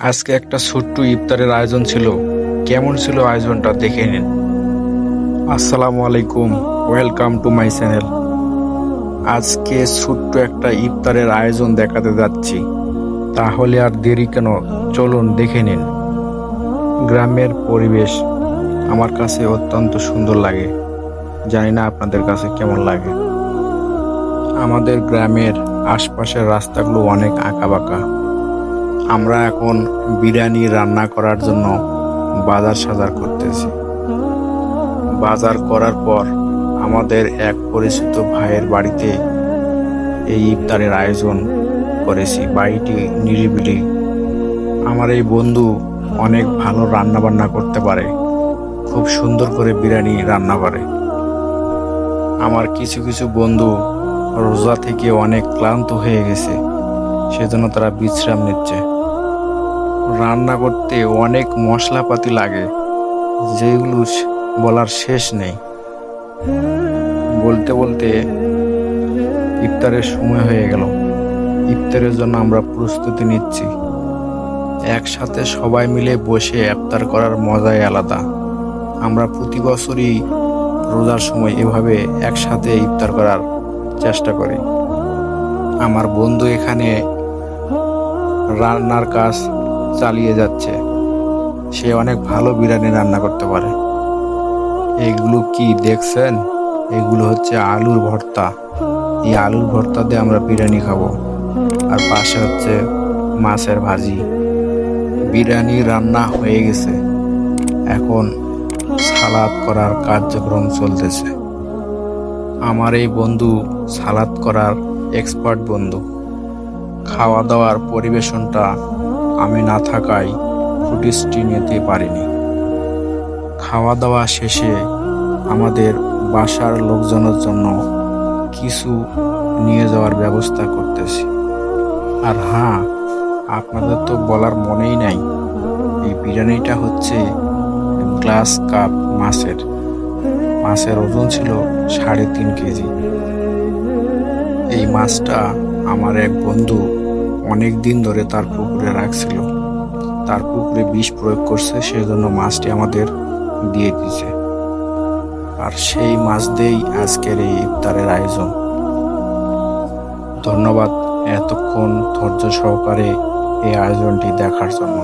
আজকে একটা ছোট্ট ইফতারের আয়োজন ছিল। কেমন ছিল আয়োজনটা দেখে নিন। আসসালামু আলাইকুম, ওয়েলকাম টু মাই চ্যানেল। আজকে ছোট্ট একটা ইফতারের আয়োজন দেখাতে যাচ্ছি। তাহলে আর দেরি কেন? চলুন দেখে নিন। গ্রামের পরিবেশ আমার কাছে অত্যন্ত সুন্দর লাগে। জানি না আপনাদের কাছে কেমন লাগে। আমাদের গ্রামের আশপাশের রাস্তাগুলো অনেক আঁকাবাঁকা। আমরা এখন বিরিয়ানি রান্না করার জন্য বাজার সাজার করতেছি। বাজার করার পর আমাদের এক পরিচিত ভাইয়ের বাড়িতে এই ইফতারের আয়োজন করেছি। বাড়িটি নিরিবিলি। আমার এই বন্ধু অনেক ভালো রান্না বান্না করতে পারে, খুব সুন্দর করে বিরিয়ানি রান্না করে। আমার কিছু কিছু বন্ধু রোজা থেকে অনেক ক্লান্ত হয়ে গেছে। সেজন্য তারা বিশ্রাম নিচ্ছে। রান্না করতে অনেক মশলাপাতি লাগে, যেগুলো বলার শেষ নেই। বলতে বলতে ইফতারের সময় হয়ে গেল। ইফতারের জন্য আমরা প্রস্তুতি নিচ্ছি। একসাথে সবাই মিলে বসে ইফতার করার মজাই আলাদা। আমরা প্রতি বছরই রোজার সময় এভাবে একসাথে ইফতার করার চেষ্টা করি। আমার বন্ধু এখানে রান্নার কাজ চালিয়ে যাচ্ছে। সে অনেক ভালো বিরিয়ানি রান্না করতে পারে। এগুলো কি দেখছেন? এগুলো হচ্ছে আলুর ভর্তা। এই আলুর ভর্তা দিয়ে আমরা বিরিয়ানি খাব। আর পাশে হচ্ছে মাছের ভাজি। বিরিয়ানি রান্না হয়ে গেছে। এখন সালাদ করার কার্যক্রম চলতেছে। আমার এই বন্ধু সালাদ করার এক্সপার্ট বন্ধু। খাওয়া দাওয়ার পরিবেশনটা আমি না থাকায় ফুটেজটি নিতে পারিনি। খাওয়া দাওয়া শেষে আমাদের বাসার লোকজনের জন্য কিছু নিয়ে যাওয়ার ব্যবস্থা করতেছি। আর হ্যাঁ আপনাদের তো বলার মনেই নাই, এই বিরিয়ানিটা হচ্ছে গ্লাস কাপ মাছের। মাছের ওজন ছিল সাড়ে তিন কেজি। এই মাছটা আমার এক বন্ধু অনেক দিন ধরে তার পুকুরে রাখছিল তার পুকুরে বিষ প্রয়োগ করছে, সেজন্য মাছটি আমাদের দিয়ে দিছে আর সেই মাছ দিয়েই আজকের এই ইফতারের আয়োজন। ধন্যবাদ এতক্ষণ ধৈর্য সহকারে এই আয়োজনটি দেখার জন্য।